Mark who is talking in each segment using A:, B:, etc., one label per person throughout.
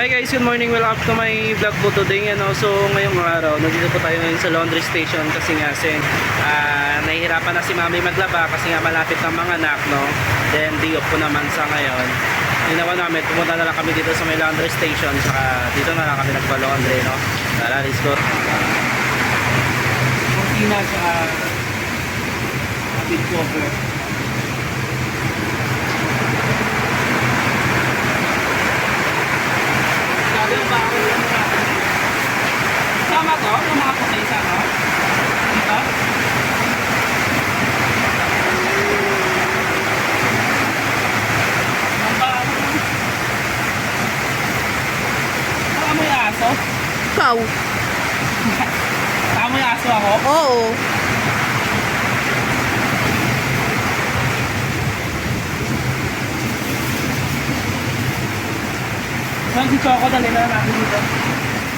A: Hi guys, good morning. Welcome to my vlog po today. Ano, so ngayong araw, nandito po tayo ngayon sa laundry station kasi nga sin, ah, nahihirapan na si mami maglaba kasi nga malapit ng mga anak, no? Then day off po naman sa ngayon. Ginawa namin, pumunta na lang kami dito sa may laundry station saka dito na lang kami nagpa-laundry, no? Tara, let's go. Cortina sa big cover. Gagawin ba ako yung mga Tama to? Yung mga puti sa no? Dito? Ang ba- Baka may aso?
B: Ikaw?
A: Baka may aso ako?
B: Oo.
A: Saan si Choco? Dali na natin dito.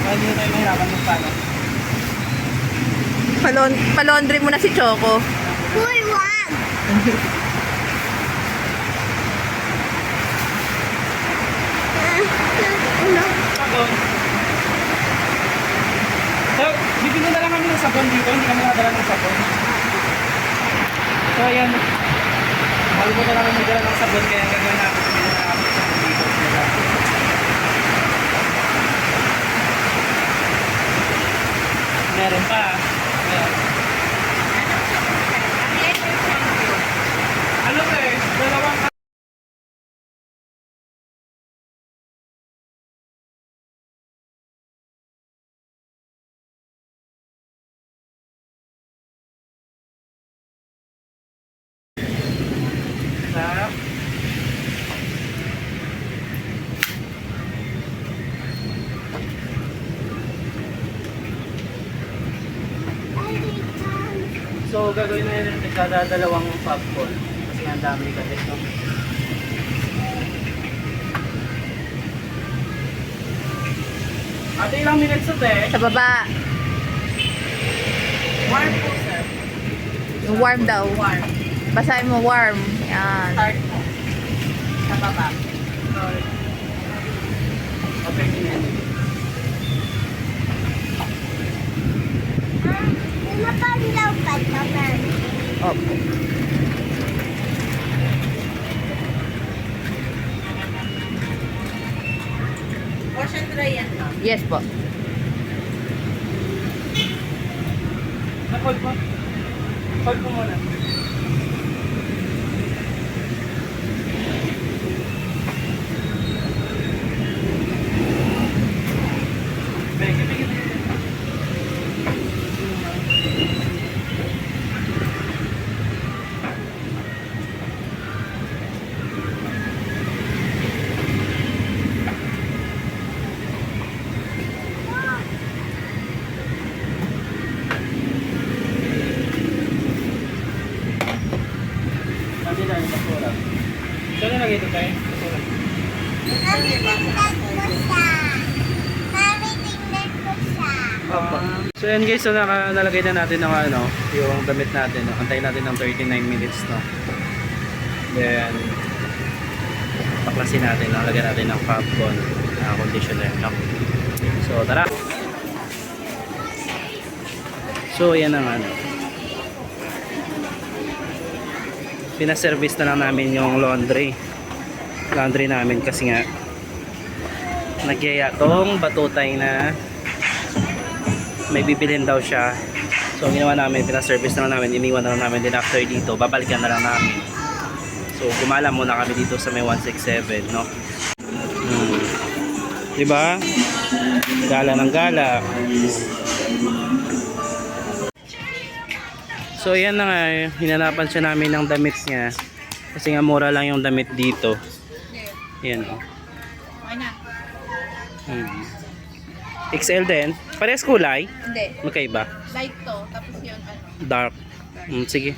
A: Dahil hindi tayo mahirapan magpano.
B: Palon palondry mo na si Choco.
C: Uy, wag!
A: Sabon. So, bibili na lang kami ng sabon dito. Hindi kami nakadala ng sabon. So, ayan. Mahal ko na lang magdala ng sabon. Kaya gagawin natin. Bibili na sabon dito. Meron pa. Ano sir? Dalawang sa So, gagawin na yun kada dalawang popcorn. Kasi ang dami kasi ito. Ate, ilang minutes ito eh?
B: Sa baba.
A: Warm po, sir.
B: Warm daw.
A: Warm.
B: Basahin mo warm. Yan.
A: Start po. Sa baba. Sorry. Okay, ganyan.
C: Napaglaw pa naman.
B: Opo.
C: Wash and dry yan, ma'am.
B: Yes po.
A: Na-hold mo? Hold mo muna. Basura. Saan na ito tayo? Basura.
C: Mami, tingnan ko siya. Mami, tingnan ko siya.
A: Opo. So yan guys, so naka, nalagay na natin ng ano, yung damit natin. No? Antayin natin ng 39 minutes. No? Then, paklasin natin. Nalagyan natin ng popcorn uh, conditioner. No? So tara! So yan ang ano. Pinaservice na lang namin yung laundry. Laundry namin kasi nga nagyaya tong batutay na may bibilhin daw siya. So, ginawa namin, pinaservice na lang namin, iniwan na lang namin din after dito, babalikan na lang namin. So, gumala muna kami dito sa may 167, no? Hmm. Diba? Gala ng gala. So, yan na nga, hinanapan siya namin ng damit niya. Kasi nga mura lang yung damit dito. Yan, oh.
B: Okay na.
A: Hmm. XL din. Parehas kulay.
B: Hindi.
A: Magkaiba.
B: Light to. Tapos yun ano.
A: Dark. Mm, sige.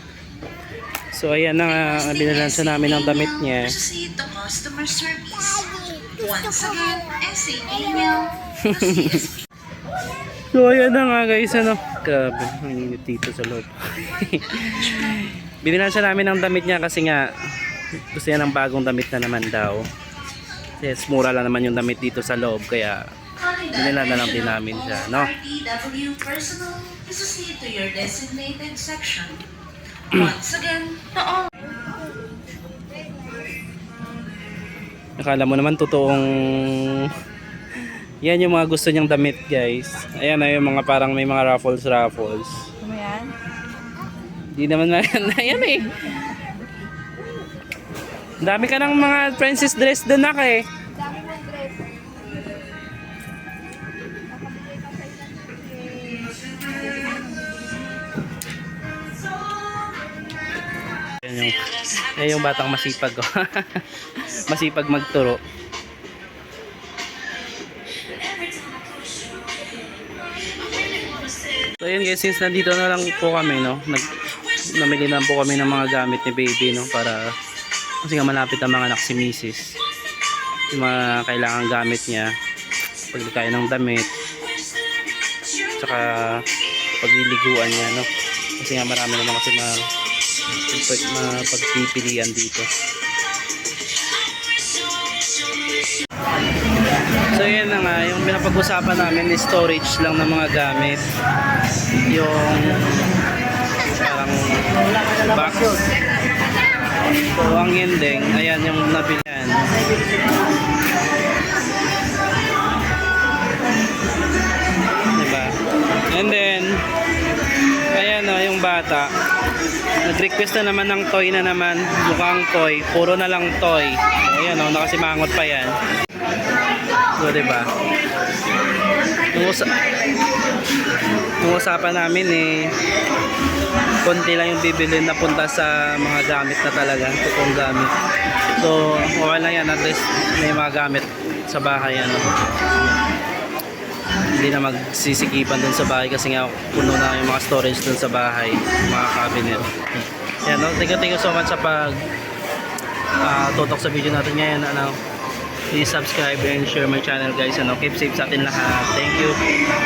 A: So ayan na nga, binalan siya namin ng damit niya.
D: proceed to customer service. Once again, SA email.
A: So ayan na nga guys, ano. Grabe, ang init dito sa loob. siya namin ng damit niya kasi nga gusto niya ng bagong damit na naman daw. Yes, mura lang naman yung damit dito sa loob kaya binila na lang din namin siya, no?
D: RTW personal proceed to your designated section. Once again, the all
A: Akala mo naman totoong yan yung mga gusto niyang damit guys. Ayan na yung mga parang may mga raffles raffles.
B: Ano yan?
A: Di naman maganda yan eh. Dami ka ng mga princess dress doon na eh.
B: Dami mong dress.
A: Yan yung, yan yung batang masipag ko. masipag magturo. So yun guys, since nandito na lang po kami, no, nag, namili na po kami ng mga gamit ni baby, no, para, kasi nga malapit ang mga anak si misis. Yung mga kailangan gamit niya, paglikayan ng damit, tsaka pagliliguan niya, no. Kasi nga marami naman kasi mga pag- mapagpipilian dito. So yan na nga, yung pinapag-usapan namin is storage lang ng mga gamit. Yung parang box. So ang ending, ayan yung nabilihan. Diba? And then, ayan o, yung bata. Nag-request na naman ng toy na naman. Mukhang toy. Puro na lang toy. Ayan o, nakasimangot pa yan. So, diba? Yung, usa yung usapan namin eh, konti lang yung bibili na punta sa mga gamit na talaga. Totoong gamit. So, okay lang yan. At least may mga gamit sa bahay. Ano hindi na magsisikipan dun sa bahay kasi nga puno na yung mga storage dun sa bahay mga cabinet yan no? thank you, thank you so much sa pag ah, tutok sa video natin ngayon ano please subscribe and share my channel guys. Ano keep safe sa atin lahat. Thank you